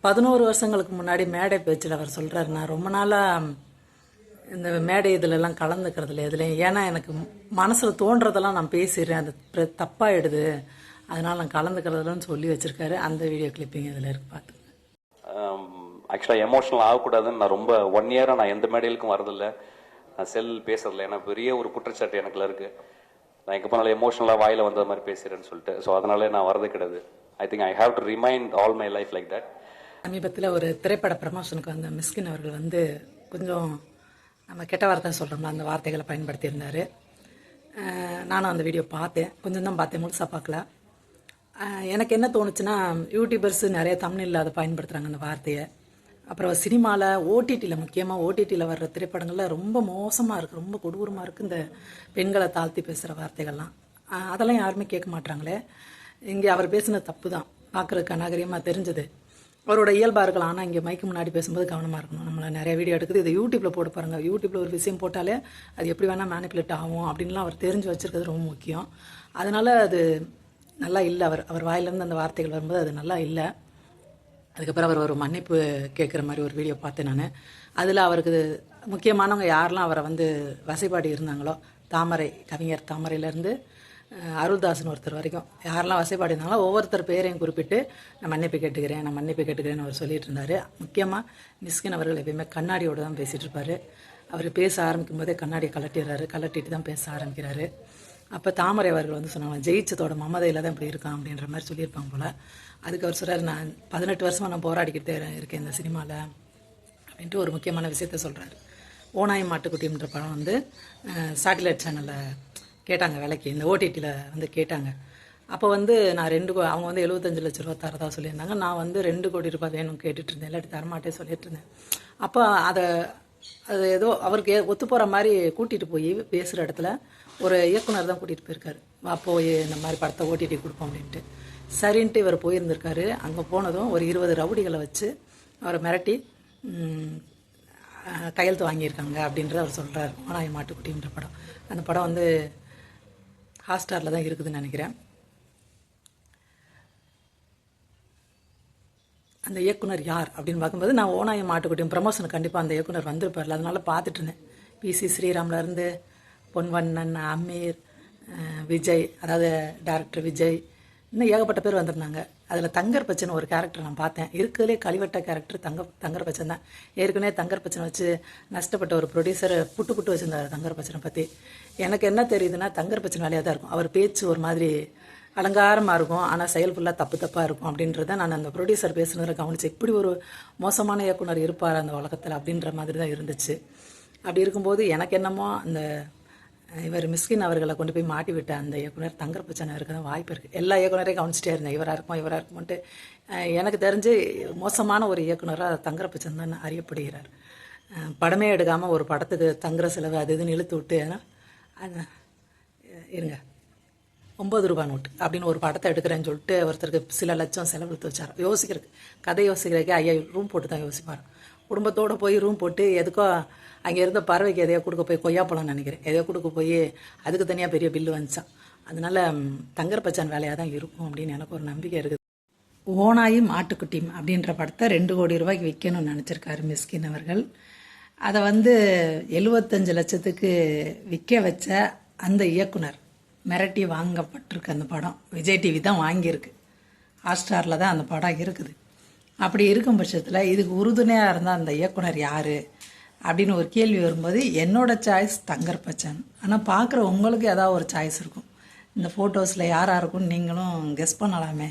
பதினோரு வருஷங்களுக்கு முன்னாடி மேடை பேச்சில் அவர் சொல்கிறாரு நான் ரொம்ப நாளாக இந்த மேடை இதிலெல்லாம் கலந்துக்கிறதுல இதுலையும் ஏன்னா எனக்கு மனசில் தோன்றதெல்லாம் நான் பேசிடுறேன். அது பிர- தப்பாயிடுது. அதனால் நான் கலந்துக்கிறதுலன்னு சொல்லி வச்சுருக்காரு. அந்த வீடியோ கிளிப்பிங் இதில் இருக்கு பார்த்து ஆக்சுவலாக எமோஷனல் ஆகக்கூடாதுன்னு நான் ரொம்ப ஒன் இயராக நான் எந்த மேடையிலுக்கும் வரதில்லை. நான் செல் பேசுறதில்ல. ஏன்னா பெரிய ஒரு குற்றச்சாட்டு எனக்குள்ள இருக்குது நான் எங்கே போனாலும் எமோஷனலாக வாயில் வந்த மாதிரி பேசுகிறேன்னு சொல்லிட்டு. ஸோ அதனால நான் வரது கிடையாது. I think I have to remind all my life like that சமீபத்தில் ஒரு திரைப்பட ப்ரமோஷனுக்கு வந்த மிஸ்கின் அவர்கள் வந்து கொஞ்சம் நம்ம கெட்ட வார்த்தை சொல்கிறோம்ல அந்த வார்த்தைகளை பயன்படுத்தியிருந்தார். நானும் அந்த வீடியோ பார்த்தேன். கொஞ்சம் தான் பார்த்தேன் முழுசாக பார்க்கல. எனக்கு என்ன தோணுச்சுன்னா யூடியூபர்ஸ் நிறைய தமிழில் அதை பயன்படுத்துகிறாங்க அந்த வார்த்தையை. அப்புறம் சினிமாவில் ஓடிடியில் முக்கியமாக ஓடிடியில் வர்ற திரைப்படங்களில் ரொம்ப மோசமாக இருக்குது ரொம்ப கொடூரமாக இருக்குது இந்த பெண்களை தாழ்த்தி பேசுகிற வார்த்தைகள்லாம். அதெல்லாம் யாருமே கேட்க மாட்டாங்களே இங்கே அவர் பேசுனது தப்பு தான் பார்க்குறதுக்கு அநாகரிகமாக தெரிஞ்சது. அவரோட இயல்பாக இருக்கலாம் ஆனால் இங்கே மைக்கு முன்னாடி பேசும்போது கவனமாக இருக்கணும். நம்மளை நிறைய வீடியோ எடுக்குது. இதை யூடியூப்பில் போட்டு பாருங்க. யூடியூப்பில் ஒரு விஷயம் போட்டாலே அது எப்படி வேணால் மேனிப்புலேட் ஆகும் அப்படின்லாம் அவர் தெரிஞ்சு வச்சுருக்கிறது ரொம்ப முக்கியம். அதனால் அது நல்லா இல்லை. அவர் அவர் வாயிலேருந்து அந்த வார்த்தைகள் வரும்போது அது நல்லா இல்லை. அதுக்கப்புறம் அவர் ஒரு மன்னிப்பு கேட்குற மாதிரி ஒரு வீடியோ பார்த்தேன் நான். அதில் அவருக்கு முக்கியமானவங்க யாரெல்லாம் அவரை வந்து வசைப்பாடி இருந்தாங்களோ தாமரை கவிஞர் தாமரையிலேருந்து அருள்தாசன் ஒருத்தர் வரைக்கும் யாரெல்லாம் வசைப்பாடி இருந்தாங்களோ ஒவ்வொருத்தர் பேரையும் குறிப்பிட்டு நான் மன்னிப்பு கேட்டுக்கிறேன் நான் மன்னிப்பு கேட்டுக்கிறேன்னு அவர் சொல்லிட்டு இருந்தார். முக்கியமாக மிஸ்கின் அவர்கள் எப்பயுமே கண்ணாடியோடு தான் பேசிகிட்டு இருப்பார். அவர் பேச ஆரம்பிக்கும் போதே கண்ணாடியை கலட்டிடுறாரு கலட்டிட்டு தான் பேச ஆரம்பிக்கிறாரு. அப்போ தாமரை அவர்கள் வந்து சொன்னாங்க ஜெயிச்சதோட மமதையில் தான் இப்படி இருக்கான் அப்படின்ற மாதிரி சொல்லியிருப்பாங்க போல். அதுக்கு அவர் சொல்கிறார் நான் பதினெட்டு வருஷமாக நான் போராடிக்கிட்டே இருக்கேன் இந்த சினிமாவில் அப்படின்ட்டு ஒரு முக்கியமான விஷயத்த சொல்கிறாரு ஓனாய் மாட்டுக்குட்டின்ற படம் வந்து சேட்டலைட் சேனலில் கேட்டாங்க விலைக்கு இந்த ஓடிடியில் வந்து கேட்டாங்க. அப்போ வந்து நான் ரெண்டு கோ- அவங்க வந்து எழுபத்தஞ்சு லட்ச ரூபா தரதா சொல்லியிருந்தாங்க. நான் வந்து ரெண்டு கோடி ரூபாய் வேணும் கேட்டுட்டு இருந்தேன் இல்லாட்டி தரமாட்டே சொல்லிட்டு இருந்தேன் அப்போ அதை அது ஏதோ அவருக்கு ஒத்து போகிற மாதிரி கூட்டிகிட்டு போய் பேசுகிற இடத்துல ஒரு இயக்குனர் தான் கூட்டிகிட்டு போயிருக்காரு. வா போய் இந்த மாதிரி படத்தை ஓடிடி கொடுப்போம் அப்படின்ட்டு. சரின்ட்டு இவர் போயிருந்திருக்காரு. அங்கே போனதும் ஒரு இருபது ரவுடிகளை வச்சு அவரை மிரட்டி கையெழுத்து வாங்கியிருக்காங்க அப்படின்றத அவர் சொல்கிறார் ஓனாய் மாட்டுக்குட்டின்ற படம். அந்த படம் வந்து ஹாட்ஸ்டாரில் தான் இருக்குதுன்னு நினைக்கிறேன். அந்த இயக்குனர் யார் அப்படின்னு பார்க்கும்போது நான் ஓனாயம் மாட்டுக்குட்டியும் ப்ரமோஷன் கண்டிப்பாக அந்த இயக்குனர் வந்திருப்பார்ல. அதனால பார்த்துட்டு இருந்தேன். பிசி ஸ்ரீராம்லேருந்து பொன்வண்ணன் அமீர் விஜய் அதாவது டேரக்டர் விஜய் இன்னும் ஏகப்பட்ட பேர் வந்திருந்தாங்க. அதில் தங்கர் பச்சன் ஒரு கேரக்டர் நான் பார்த்தேன். இருக்கிறதுலே கழிவட்ட கேரக்டர் தங்க தங்கர் பச்சன் தான். ஏற்கனவே தங்கர் பச்சனை வச்சு நஷ்டப்பட்ட ஒரு ப்ரொடியூசரை புட்டு புட்டு வச்சிருந்தார் தங்கர் பச்சனை பற்றி எனக்கு என்ன தெரியுதுன்னா தங்கர் பச்சன் வேலையாக தான் இருக்கும். அவர் பேச்சு ஒரு மாதிரி அலங்காரமாக இருக்கும். ஆனால் செயல் ஃபுல்லாக தப்பு தப்பாக இருக்கும் அப்படின்றத நான் அந்த ப்ரொடியூசர் பேசுனதை கவனித்து இப்படி ஒரு மோசமான இயக்குனர் இருப்பார் அந்த உலகத்தில் அப்படின்ற மாதிரி தான் இருந்துச்சு. அப்படி இருக்கும்போது எனக்கு என்னமோ அந்த இவர் மிஸ்கின் அவர்களை கொண்டு போய் மாட்டி விட்ட அந்த இயக்குனர் தங்கர் பச்சனை தான் வாய்ப்பு இருக்குது எல்லா இயக்குனரையும் கவனிச்சிட்டே இருந்தேன். இவராக இருக்கும் இவராக இருக்குமான்ட்டு. எனக்கு தெரிஞ்சு மோசமான ஒரு இயக்குனராக தங்கர்பச்சன் தான் அறியப்படுகிறார். படமே எடுக்காமல் ஒரு படத்துக்கு தங்குற செலவு அது இதுன்னு இழுத்து விட்டு அது இருங்க. ஒம்பது ரூபா நோட்டு அப்படின்னு ஒரு படத்தை எடுக்கிறேன்னு சொல்லிட்டு ஒருத்தருக்கு சில லட்சம் செலவழித்து வச்சார் யோசிக்கிறதுக்கு கதை யோசிக்கிறதுக்கே ஐயா ரூம் போட்டு தான் யோசிப்பார் குடும்பத்தோடு போய் ரூம் போட்டு எதுக்கோ அங்கே இருந்த பறவைக்கு எதையோ கொடுக்க போய் கொய்யாப்பழம்னு நினைக்கிறேன். எதையோ கொடுக்க போய் அதுக்கு தனியாக பெரிய பில்லு வந்துச்சான் அதனால ம், தங்கர் பச்சான் வேலையாக தான் இருக்கும் அப்படின்னு எனக்கு ஒரு நம்பிக்கை இருக்குது. ஓனாயி மாட்டுக்குட்டியும் அப்படின்ற படத்தை ரெண்டு கோடி ரூபாய்க்கு விற்கணும்னு நினச்சிருக்காரு மிஸ்கின் அவர்கள். அதை வந்து எழுபத்தஞ்சு லட்சத்துக்கு விற்க வச்ச அந்த இயக்குனர் மிரட்டி வாங்கப்பட்டிருக்கு அந்த படம். விஜய் டிவி தான் வாங்கியிருக்கு. ஹாட்ஸ்டாரில் தான் அந்த படம் இருக்குது. அப்படி இருக்கும் பட்சத்தில் இதுக்கு உறுதுணையாக இருந்தால் அந்த இயக்குனர் யார் அப்படின்னு ஒரு கேள்வி வரும்போது என்னோட சாய்ஸ் தங்கர் பச்சன். ஆனால் பார்க்குற உங்களுக்கு ஏதாவது ஒரு சாய்ஸ் இருக்கும். இந்த ஃபோட்டோஸில் யாராக இருக்கும்னு நீங்களும் கெஸ் பண்ணலாமே.